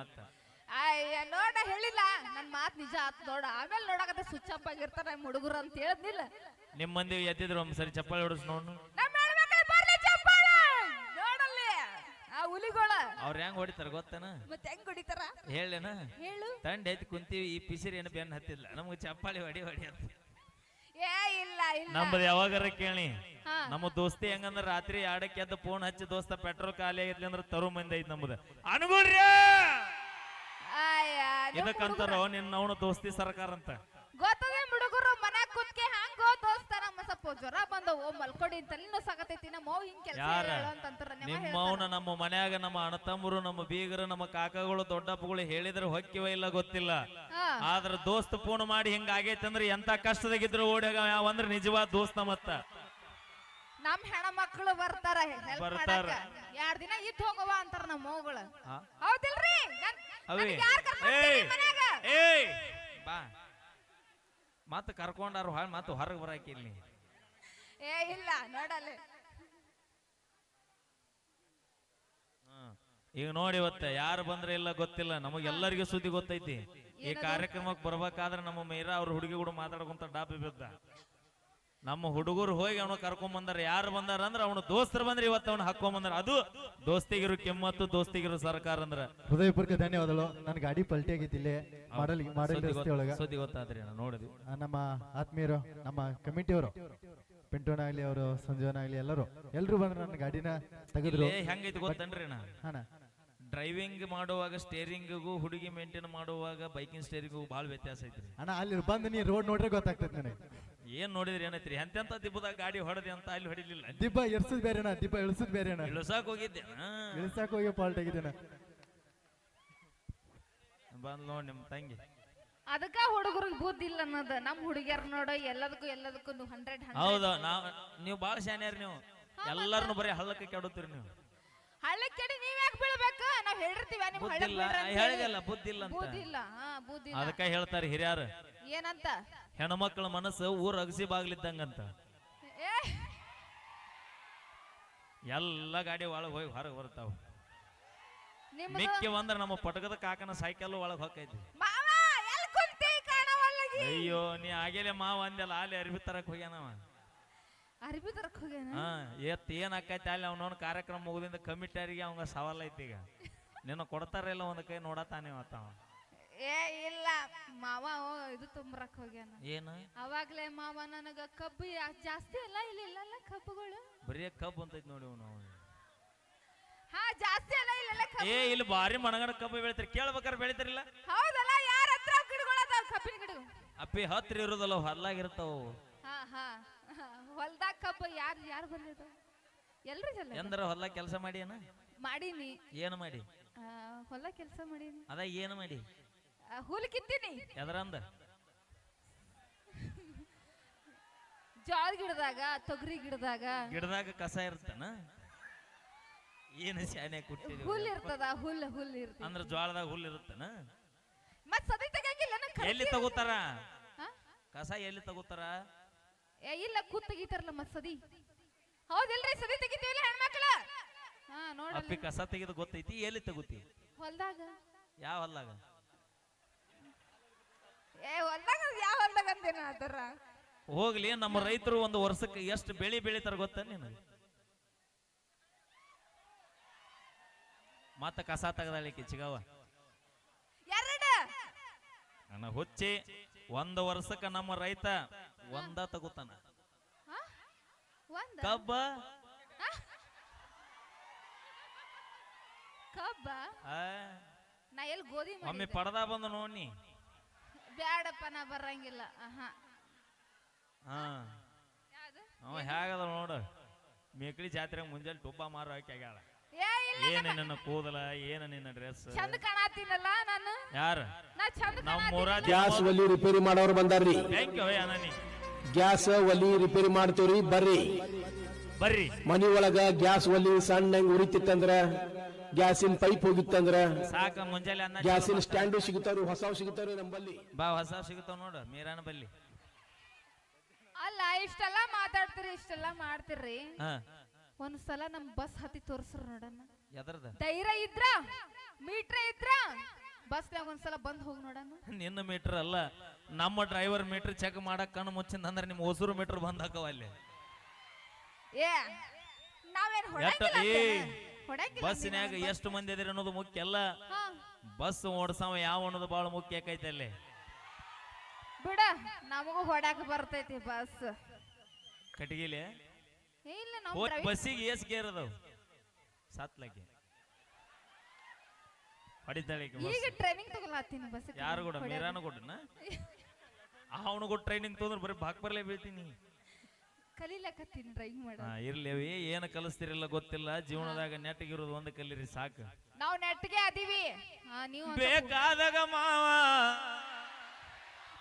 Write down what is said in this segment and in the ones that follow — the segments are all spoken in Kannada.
ಮತ್ತ ಅಯ್ಯ ನೋಡ ಹೇಳಿಲ್ಲ. ನನ್ನ ಮಾತ್ ನಿಜ ಆತ್ ನೋಡ. ಆಮೇಲೆ ನೋಡಕತ್ತೆ ಸ್ವಿಚ್ ಅಪ್ ಆಗಿರ್ತಾರ ನಮ್ಮ ಹುಡುಗರು ಅಂತ ಹೇಳಿದ್ನಿಲ್ಲ. ನಿಮ್ ಮಂದಿ ಎದ್ದಿದ್ರು ಒಂದ್ ಸರಿ ಚಪ್ಪಾಳಿ ಹೊಡಿಸ್ ನೋಡು ನಮ್ಮ ಬರ್ಲಿ ಚಪ್ಪಾಳೆ. ನೋಡಲ್ಲಿ. ಆ ಹುಲಿಗೋಳ. ಅವ್ರ ಹೆಂಗ್ ಹೊಡಿತಾರ ಗೊತ್ತನ? ಮತ್ತೆ ಹೆಂಗ್ ಹೊಡಿತಾರ? ಹೇಳೇನ? ಹೇಳು. ತಂಡ ಎದ್ದು ಕುಂತೀವಿ ಈ ಪಿಸಿರಿ ಏನು ಬೆನ್ನ ಹತ್ತಿಲ್ಲ. ನಮ್ಗೆ ಚಪ್ಪಾಳಿ ಹೊಡಿ ಹೊಡಿ ಅಂತ. ಏ ಇಲ್ಲ ಇಲ್ಲ. ನಮ್ದು ಯಾವಾಗಾರ ಕೇಳಿ. ಹಾ. ನಮ್ಮ ದೋಸ್ತಿ ಹೆಂಗಂದ್ರ ರಾತ್ರಿ ಎರಡಕ್ಕೆ ಎದ್ದು ಫೋನ್ ಹಚ್ಚಿ ದೋಸ್ತ ಪೆಟ್ರೋಲ್ ಖಾಲಿ ಆಗಿರ್ಲಿ ಅಂದ್ರೆ ತರು ಮಂದಿ ಐತಿ ನಮ್ದು. ನಿಮ್ ಇದಕ್ಕಂತಾರ ನಿನ್ನ ಅವನು ದೋಸ್ತಿ ಸರ್ಕಾರ ಅಂತ. ಗೊತ್ತದ ಹುಡುಗರು ಮನ್ಯಾಗ ಕುತ್ಕೆ ಹಂಗೋ ದೋಸ್ತ ನಮ್ಮ ಸ್ವಲ್ಪ ಜ್ವರ ಬಂದವು ಮಲ್ಕೊಡಿ ನಿನ್ನ ಸಾಕತೈತಿ ನಮ್ಮ ಅವ್ವ ಹಿಂಗ್ ಕೆಲಸ ಯಾರ? ಅಂತಂತಾರ ನಿಮ್ಮ ಅವನ ನಮ್ಮ ಮನ್ಯಾಗ ನಮ್ಮ ಅಣ್ಣತಮ್ಮರು ನಮ್ಮ ಬೀಗರು ನಮ್ಮ ಕಾಕಗಳು ದೊಡ್ಡಪ್ಪಗಳು ಹೇಳಿದ್ರೆ ಹೊಕ್ಕಿವ ಇಲ್ಲ ಗೊತ್ತಿಲ್ಲ. ಆದ್ರ ದೋಸ್ತ್ ಫೋನ್ ಮಾಡಿ ಹಿಂಗ ಆಗೈತೆ ಅಂದ್ರೆ ಎಂತ ಕಷ್ಟದಾಗಿದ್ರು ಓಡ್ಯಾಗ ಯಾವ ಅಂದ್ರೆ ನಿಜವಾದ ದೋಸ್ತ ಮತ್ತ. ನಮ್ ಮಕ್ಕಳು ಬರ್ತಾರ ಹೆಲ್ಪ್ ಬರ್ತಾರ. ಮಾಡಾಕ ಎರಡ್ ದಿನ ಇದ್ ಹೋಗವ ಅಂತಾರ ನಮ್ಮ ಮಗಳು? ಹೌದಿಲ್ರಿ? ನನ್- ಅವಿ. ಏಯ್. ಏಯ್. ಬಾ. ಮತ್ತ ಕರ್ಕೊಂಡಾರು ಹೊಳ್ ಮತ್ತೆ ಹೊರಗೆ ಬರಾಕಿಲ್ಲಿ ಏ ಇಲ್ಲ ನೋಡಲ್ಲ. ಈಗ ನೋಡಿ ಇವತ್ತ ಯಾರು ಬಂದ್ರೆ ಇಲ್ಲ ಗೊತ್ತಿಲ್ಲ ನಮಗೆಲ್ಲರಿಗೂ ಸುದ್ದಿ ಗೊತ್ತೈತಿ. ಈ ಕಾರ್ಯಕ್ರಮಕ್ಕೆ ಬರ್ಬೇಕಾದ್ರೆ ನಮ್ಮ ಮೀರಾ ಅವ್ರ ಹುಡುಗಿ ಕೂಡ ಮಾತಾಡ್ಕೊಂತ ಡಾಬಿ ಬಿದ್ದ. ನಮ್ಮ ಹುಡುಗರು ಹೋಗಿ ಅವನು ಕರ್ಕೊಂಡ್ ಬಂದಾರ. ಯಾರು ಬಂದಾರ ಅಂದ್ರ ಅವನು ದೋಸ್ತರು ಬಂದ್ರೆ ಇವತ್ತು ಅವನು ಹಾಕೊಂಡ್ ಬಂದಾರ. ಅದು ದೋಸ್ತಿಗಿರು ಕೆಮ್ಮತ್ತು ದೋಸ್ತಿಗಿರು ಸರ್ಕಾರ ಅಂದ್ರ. ಹೃದಯಪೂರ್ವಕ ಧನ್ಯವಾದಗಳು. ನನ್ನ ಗಾಡಿ ಪಲ್ಟಿ ಆಗಿತ್ತು ಇಲ್ಲೇ. ಮಾಡಲ್ ಮಾಡಲ್ ರಸ್ತೆ ಒಳಗ. ಸುದ್ದಿ ಗೊತ್ತಾದ್ರಿ ನೋಡಿದ್ವಿ ಆ, ನಮ್ಮ ಆತ್ಮೀಯರು ನಮ್ಮ ಕಮಿಟಿಯವರು ಪಿಂಟೋನ ಆಗ್ಲಿ ಅವರು ಸಂಜೀವನ ಆಗ್ಲಿ ಎಲ್ಲರೂ. ಎಲ್ರು ಬಂದ್ರು ನನ್ನ ಗಾಡಿನ ತೆಗೆದ್ರು. ಇಲ್ಲೇ ಹೆಂಗೈತಿ ಗೊತ್ತನ್ರಿ ನಾ. ಡ್ರೈವಿಂಗ್ ಮಾಡುವಾಗ ಸ್ಟೇರಿಂಗಿಗೂ ಹುಡುಗಿ ಮೇಂಟೈನ್ ಮಾಡುವಾಗ ಬೈಕಿಂಗ್ ಸ್ಟೇರಿಂಗಿಗೂ ಭಾಳ ವ್ಯತ್ಯಾಸ ಐತ್ರಿ. ಅಣ್ಣ ಅಲ್ಲಿ ಬಂದು ನೀ ರೋಡ್ ನೋಡ್ರೆ ಗೊತ್ತಾಗ್ತದೆ ನನಗೆ. ಏನ್ ನೋಡಿದ್ರಿ ಏನೈತ್ರಿ? ಎಂತೆಂತ ದಿಬ್ಬದಾಗ ಗಾಡಿ ಹೊಡೆದಿ ಅಂತ ಅಲ್ಲಿ ಹೊಡಿಲಿಲ್ಲ. ದಿಬ್ಬ ಎರ್ಸದ್ ಬೇರೆ ಅಣ್ಣ ದಿಬ್ಬ ಇಳಿಸದ್ ಬೇರೆ ಅಣ್ಣ. ಇಳಿಸಾಕ್ ಹೋಗಿದ್ದೆ. ಇಳಿಸಾಕ ಹೋಗಿ ಪಾಲ್ಟ್ ಆಗಿದ್ದೇನೆ ಬಂದ್ ನೋಡ್ ನಿಮ್ ತಂಗಿ. ಅದಕ್ಕ ಹುಡುಗರಿಗೆ ಬುದ್ಧಿ ಇಲ್ಲ ಅನ್ನೋದು. ನಮ್ ಹುಡುಗಿಯರ್ ನೋಡು ಎಲ್ಲದಕ್ಕೂ ಎಲ್ಲದಕ್ಕೂ ಹಂಡ್ರೆಡ್ ಹೌದು ನಾವ್ ನೀವು ಬಾಳ ಶಾನ್ಯಾರ ನೀವು. ಎಲ್ಲಾರನು ಬರೀ ಹಳ್ಳಕ್ಕೆ ಕೆಡುತ್ತೀರಿ ನೀವು. ಹಳ್ಳಕ್ ಕೆಡಿ ನೀವ್ ಯಾಕೆ ಬೀಳ್ಬೇಕು? ನಾವ್ ಹೇಳಿರ್ತೀವ ನಿಮ್ ಬುದ್ಧಿ ಹಳ್ಳಕ್ ಇಲ್ಲ ಬೀಳ್ರಿ ಅಂತ ಹೇಳಿದಲ್ಲ ಬುದ್ಧಿಲ್ಲ ಇಲ್ಲ ಹಾ ಬುದ್ಧಿ ಅದಕ್ಕ ಹೇಳ್ತಾರೆ ಹಿರಿಯರು. ಏನಂತ? ಹೆಣ್ಮಕ್ಳ ಮನಸ್ಸು ಊರ ಅಗಸಿ ಬಾಗ್ಲಿದ್ದಂಗಂತ. ಏ ಎಲ್ಲ ಗಾಡಿ ಒಳಗ್ ಹೋಗಿ ಹೊರಗೆ ಬರ್ತಾವ ನಿಮ್ದು ಮಿಕ್ಕಿ ಒಂದ್ರ ನಮ್ಮ ಪಟಕದ ಕಾಕನ ಸೈಕಲ್ ಒಳಗ್ ಹೋಗ್ತೈತಿ ಮಾವ ಎಲ್ ಕುಂತಿ ಕಾಣವಲ್ಲಗಿ ಅಯ್ಯೋ ನೀ ಆಗೇಲೆ ಮಾವ ಅಂದೆಲ್ಲ ಅಲ್ಲಿ ಅರ್ಬಿ ತರಕ್ ಹೋಗ್ಯಾನವ. ಅರ್ಬಿ ತರಕ್ ಹೋಗ್ಯಾನ? ಹಾ ಎತ್ ಏನ್ ಆಕೈತಿ ಅಲ್ಲಿ ಅವನವನ್ ಕಾರ್ಯಕ್ರಮ ಮುಗಿದಿಂದ ಕಮಿಟರಿಗೆ ಅವಂಗ ಸವಾಲ್ ಐತಿ ಈಗ. ನಿನ್ನ ಕೊಡ್ತಾರಿಲ್ಲ ಒಂದ್ ಕೈ ನೋಡತಾನೆ ಮತ್ತವ ಏ ಇಲ್ಲ. ಮಾವ ಓ, ಇದು ತುಂಬರಕ್ ಹೋಗ್ಯಾನ. ಏನು? ಅವಾಗ್ಲೇ ಮಾವ ನನಗ ಕಬ್ಬು ಯಾ- ಜಾಸ್ತಿ ಅಲ್ಲ ಇಲ್ಲಿ ಇಲ್ಲಲ್ಲ ಕಬ್ಬುಗಳು. ಬರೀ ಕಬ್ಬು ಅಂತೈತಿ ನೋಡಿ ಅವನು ಹಾ ಜಾಸ್ತಿ ಅಲ್ಲ ಇಲ್ಲ ಕಬ್ಬು. ಏ ಇಲ್ಲಿ ಬಾರಿ ಮನಗಣ ಕಬ್ಬು ಬೆಳಿತಾರೆ. ಕೇಳ್ಬೇಕಾರೆ ಬೆಳಿತಾರಿಲ್ಲ? ಹೌದಲ್ಲ ಯಾರ ಹತ್ರ ಗಿಡಗಳದಾವ ಕಬ್ಬಿನ ಗಿಡ ಅಪ್ಪಿ ಹತ್ರ ಇರೋದಲ್ಲ ಹೊಲ್ಲಾಗಿರ್ತಾವ ಹಾ ಹಾ. ಹೊಲ್ದಾಗ ಕಬ್ಬು ಯಾರು ಯಾರು ಬಂದಿದ್ದು? ಎಲ್ರು ಜಲ್ಲ ಎಂದ್ರ ಹೊಲ ಕೆಲಸ ಮಾಡಿ ಏನ ಮಾಡೀನಿ. ಏನು ಮಾಡಿ? ಆ, ಹೊಲ ಕೆಲಸ ಮಾಡೀನಿ. ಅದ ಏನು ಮಾಡಿ? ಆ, ಹುಲ್ ಕಿತ್ತೀನಿ. ಎದರಂದ ಜೋಳ ಗಿಡದಾಗ ತೊಗರಿ ಗಿಡದಾಗ. ಗಿಡದಾಗ ಕಸ ಇರ್ತಾನ ಏನು ಶಾನೆ ಕುಟ್ಟಿದ್ವಿ ಹುಲ್ ಇರ್ತದ ಹುಲ್ ಹುಲ್ ಇರ್ತದ ಅಂದ್ರ ಜ್ವಾಳದಾಗ ಹುಲ್ ಇರುತ್ತನ? ಮತ್ ಸದಿ ತೆಗಿಯಂಗಿಲ್ಲ ಕರ್ಕಿ- ಎಲ್ಲಿ ತಗೋತಾರ? ಹಾ? ಕಸ ಎಲ್ಲಿ ತಗೋತಾರ? ಏ ಇಲ್ಲ ಕೂತ್ ತೆಗಿತಾರಲ್ಲ ಮತ್ ಸದಿ. ಹೌದಿಲ್ರಿ ಸದಿ ತೆಗಿತೀವಿಲ್ಲ ಹೆಣ್ಮಕ್ಳ? ಹಾ ಅಪ್ಪಿ ಕಸ ತೆಗೆದು ಗೊತ್ತೈತಿ ಎಲ್ಲಿ ತಗೋತಿ? ಹೊಲ್ದಾಗ. ಯಾವ ಹೊಲ್ದಾಗ? ಏ ಹೊಲ್ದಾಗ ಯಾವ ಹೊಲ್ದಾಗ ಅಂತೇನ ಅದರ? ಹೋಗ್ಲಿ ನಮ್ಮ ರೈತರು ಒಂದು ವರ್ಷಕ್ಕೆ ಎಷ್ಟು ಬೆಳಿ ಬೆಳಿತಾರ ಗೊತ್ತ ನೀನು ಮತ್ತ ಕಸ ತೆಗದಾಳಿಕೆ ಚಿಗವ ಎರಡ. ನನ್ನ ಹುಚ್ಚಿ ಒಂದು ವರ್ಷಕ್ಕೆ ನಮ್ಮ ರೈತ ಒಂದ ತಗೋತಾನ. ಹಾ? ಒಂದ? ಕಬ್ಬ? ಕಬ್ಬ? ಆ, ನಾ ಎಲ್ಲಿ ಗೋಧಿ ಒಮ್ಮೆ. ಪಡದ ಬಂದು ನೋಡಿ ಬ್ಯಾಡಪ್ಪ ನಾ ಬರಂಗಿಲ್ಲ? ಅವ ಹೇಗದ ನೋಡು. ಮೇಕಳಿ ಜಾತ್ರೆ ಮುಂಜಾನೆ ಟುಬ್ಬ ಮಾರು ಹಾಕಿ ಆಗ್ಯಾಳ. ಏ ಇಲ್ಲ ಏನ ನಿನ್ನ ಕೂದಲ ಏನ ನಿನ್ನ ಡ್ರೆಸ್? ಚಂದ ಕಾಣತೀನಲ್ಲ ನಾನು? ಯಾರು? ನಾ ಚಂದ ನಮ್ಮ ಊರ ಗ್ಯಾಸ್ ಒಲಿ ರಿಪೇರಿ ಮಾಡೋರು ಬಂದಾರ್ರಿ. ಥ್ಯಾಂಕ್ ಯು ಅನನಿ ಗ್ಯಾಸ್ ಒಲಿ ರಿಪೇರಿ ಮಾಡ್ತೀವ್ರಿ ಬರ್ರಿ. ಬರ್ರಿ. ಮನಿ ಒಳಗ ಗ್ಯಾಸ್ ಒಲಿ ಸಣ್ಣ ಹೆಂಗ್ ಉರಿತಿತ್ತಂದ್ರ ಗ್ಯಾಸಿನ ಪೈಪ್ ಹೋಗಿತ್ತಂದ್ರ ಸಾಕ ಮುಂಜಾನೆ ಅನ್ನ ಗ್ಯಾಸಿನ ಸ್ಟ್ಯಾಂಡು ಸಿಗುತ್ತಾರು ಹೊಸ ಸಿಗುತ್ತಾರು ನಂಬಲ್ಲಿ ಬಾ ಹೊಸ ಸಿಗುತ್ತಾವ ನೋಡ ಮೀರಾನ ಬಲ್ಲಿ. ಅಲ್ಲ ಇಷ್ಟೆಲ್ಲ ಮಾತಾಡ್ತೀರಿ ಇಷ್ಟೆಲ್ಲ ಮಾಡ್ತೀರಿ ಹಾ. ಒಂದ್ಸಲ ನಮ್ ಬಸ್ ಹತ್ತಿ ತೋರ್ಸ್ರಿ ನೋಡಣ್ಣ. ಎದರ್ದ? ಧೈರ್ಯ ಇದ್ರ ಮೀಟ್ರ ಇದ್ರ ಬಸ್ನ್ಯಾಗ ಒಂದ್ಸಲ ಬಂದ್ ಹೋಗಿ ನೋಡೋಣ ನಿನ್ನ ಮೀಟರ್ ಅಲ್ಲ ನಮ್ಮ ಡ್ರೈವರ್ ಮೀಟರ್ ಚೆಕ್ ಮಾಡಕ್ ಕಣ್ಣು ಮುಚ್ಚಿಂದ ಅಂದ್ರೆ ನಿಮ್ಮ ಹೊಸೂರು ಮೀಟರ್ ಬಂದ್ ಹಾಕವ ಅಲ್ಲಿ. ಏ ನಾವೇನ್ ಏ ಅಂತೇನ? ಹೊಡಂಗಿಲ್ಲ ಬಸ್ಸಿನ್ಯಾಗ ಅಂತೀನ? ಎಷ್ಟು ಮಂದಿ ಅದಿರಿ ಅನ್ನೋದು ಮುಖ್ಯ ಅಲ್ಲ. ಹಾ, ಬಸ್ ಓಡ್ಸವ ಯಾವ ಅನ್ನೋದು ಬಹಳ ಮುಖ್ಯ ಆಕೈತೆ ಅಲ್ಲಿ. ಬಿಡ ನಮಗೂ ಹೊಡಾಕ ಬರ್ತೈತಿ ಬಸ್. ಕಟಗಿಲೆ ಇಲ್ಲ ನಾವು ಹೋದ್ ಬಸ್ಸಿಗೆ ಏಸ್ ಗೇರ್ ಅದಾವ. ಸಾತ್ಲಕ್ಕೆ ಹೊಡಿತಾಳೆ ಈಕಿ ಬಸ್. ಈಗ ಟ್ರೈನಿಂಗ್ ತಗೊಳತ್ತೀನಿ ಬಸ್ ಯಾರು ಕೂಡ? ಮೀರಾನು ಕೊಟ್ಟನ ಅವನು ಕೂಡ ಟ್ರೈನಿಂಗ್ ತೊಂದ್ರೆ ಬರೀ ಬಾಕ್ ಬರಲೇ ಬೀಳ್ತೀನಿ. ಕಲೀಲಕತ್ತೀನಿ ಡ್ರೈವಿಂಗ್ ಮಾಡ ಹಾ ಏನು ಕಲಿಸ್ತಿರಲ್ಲ ಗೊತ್ತಿಲ್ಲ. ಜೀವನದಾಗ ನೆಟ್ಟಗಿರೋದು ಒಂದು ಕಲೀರಿ ಸಾಕು. ನಾವು ನೆಟ್ಗೆ ಅದೀವಿ. ಹಾ, ನೀವು ಬೇಕಾದಾಗ ಮಾವ.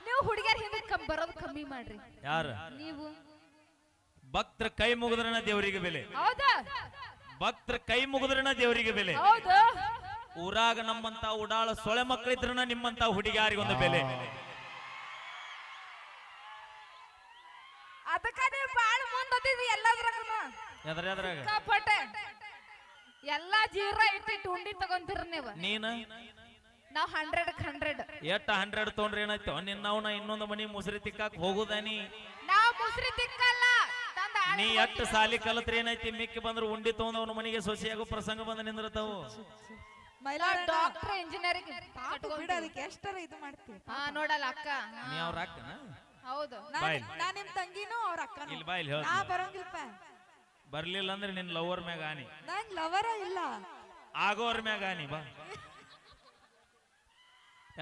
ನೀವು ಹುಡುಗಿಯರ್ ಹಿಂದೆ ಕಮ್ ಬರೋದು ಕಮ್ಮಿ ಮಾಡ್ರಿ. ಯಾರ? ನೀವು. ಭಕ್ತರ ಕೈ ಮುಗಿದ್ರನ ದೇವರಿಗೆ ಬೆಲೆ. ಹೌದಾ? ಭಕ್ತರ ಕೈ ಮುಗಿದ್ರನ ದೇವರಿಗೆ ಬೆಲೆ. ಹೌದು. ಊರಾಗ ನಮ್ಮಂತ ಉಡಾಳ ಸೊಳೆ ಮಕ್ಕಳಿದ್ರನ ನಿಮ್ಮಂತ ಹುಡುಗಿಯಾರಿಗೊಂದು ಬೆಲೆ. ಅದಕ್ಕ ನೀವು ಬಾಳ ಎದ್ರ ಎದ್ರಾಗ ಕಾಪಟ್ಟೆ ಎಲ್ಲಾ ಜೀರ ಇಟ್ಟಿಟ್ಟು ಉಂಡಿ ತಗೊಂತೀರ ನೀವು. ನೀನ? ನಾವ್ ಹಂಡ್ರೆಡ್ ಹಂಡ್ರೆಡ್ ಎಟ್ಟ ಹಂಡ್ರೆಡ್ ತೊಗೊಂಡ್ರೆ ಏನಾಯ್ತು? ನಿನ್ನವನ ಇನ್ನೊಂದು ಮನಿ ಮುಸ್ರಿ ತಿಕ್ಕಾಕ್ ಹೋಗುದಾನಿ ನಾವ್ ಮುಸ್ರಿ ತಿಕ್ಕಲ್ಲ. ತಂದ ನೀ ಎಟ್ಟು ಸಾಲಿ ಕಲತ್ರ ಏನೈತಿ ಮಿಕ್ಕಿ ಬಂದ್ರು ಉಂಡಿ ಅವನ ಮನೆಗೆ ಸೊಸೆಯಾಗೋ ಪ್ರಸಂಗ ಬಂದ ನಿಂದಿರ್ತಾವು. ಡಾಕ್ಟರ್ ಇಂಜಿನಿಯರಿಂಗ್ ಬಿಡ ಅದಕ್ಕೆ ಎಷ್ಟರ ಇದು ಮಾಡ್ತೀವಿ ಹಾ ನೋಡಲ್ಲ ಅಕ್ಕ. ನೀ ಅವ್ರ ಅಕ್ಕನ? ಹೌದು. ನಾ ಬಾಯ್. ನಾ ನಿಮ್ ತಂಗಿನೂ ಅವ್ರ ಅಕ್ಕನೂ. ಇಲ್ಲಿ ಬಾ ಇಲ್ಲಿ ನಾ ಹೇಳ್ತೀನಿ. ಬರಂಗಿಲ್ಪ. ಬರ್ಲಿಲ್ಲ ಅಂದ್ರೆ ನಿನ್ ಲವರ್ ಮ್ಯಾಗ ಆನಿ. ನಂಗ್ ಲವರ ಇಲ್ಲ. ಆಗೋರ್ ಮ್ಯಾಗ ಆನಿ ಬಾ.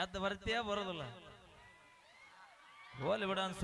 ಎದ್ದು ಬರ್ತೀಯ ಬರೋದಿಲ್ಲ. ಹೋಲಿ ಬಿಡ ಅನ್ಸ.